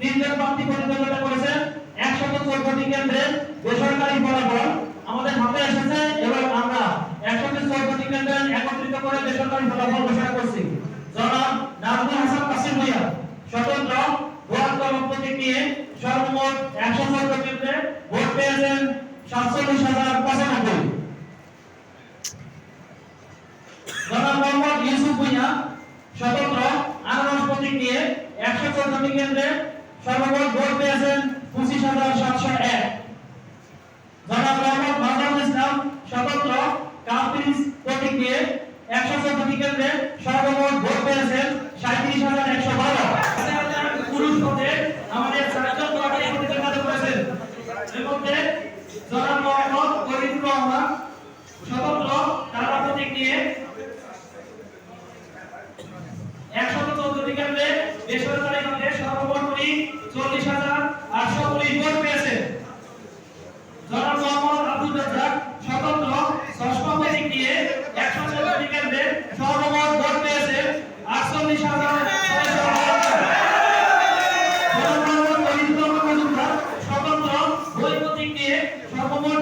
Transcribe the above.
তিনজন প্রার্থী প্রতিদ্বন্দ্বিতা করেছেন। একশত চোদ্দটি কেন্দ্রে বেসরকারি ফলাফল আমাদের হাতে এসেছে এবং আমরা একশত চোদ্দটি কেন্দ্রে একত্রিত করে বেসরকারি ফলাফল ঘোষণা করছি। জনাব নাজমুল হাসান কাসিম ভুইয়া, স্বতন্ত্র ভোট কলম প্রতীক নিয়ে সর্বমোট একশো চোদ্দ কেন্দ্রে ভোট পেয়েছেন সাতচল্লিশ হাজার পঁচানব্বই। জনাব মোহাম্মদ ইউসুফ ভুইয়া, স্বতন্ত্র আনারস প্রতীক নিয়ে একশো চোদ্দটি কেন্দ্রে সর্বমোট ভোট পেয়েছেন পঁচিশ হাজার সাতশো এক। জনাব মোহাম্মদ মাজারুল ইসলাম স্বতন্ত্র কাফিরিজ প্রতীক নিয়ে একশো চোদ্দটি কেন্দ্রে সর্বমোট ভোট পেয়েছেন সাঁত্রিশ হাজার একশো বারো। পুরুষ ভোটে আমাদের চারজন একশো চোদ্দটি বেসরকারি চল্লিশ হাজার আটশো উনিশ ভোট পেয়েছেন জনাব মোহাম্মদ আব্দুল রাজ্জাক স্বতন্ত্র ষষ্ঠ নিয়ে একশো চল্লিশ কেন্দ্রে সর্বমোট ভোট পেয়েছে। আটচল্লিশ হাজার স্বতন্ত্র বৈপতিক নিয়ে সর্বমোট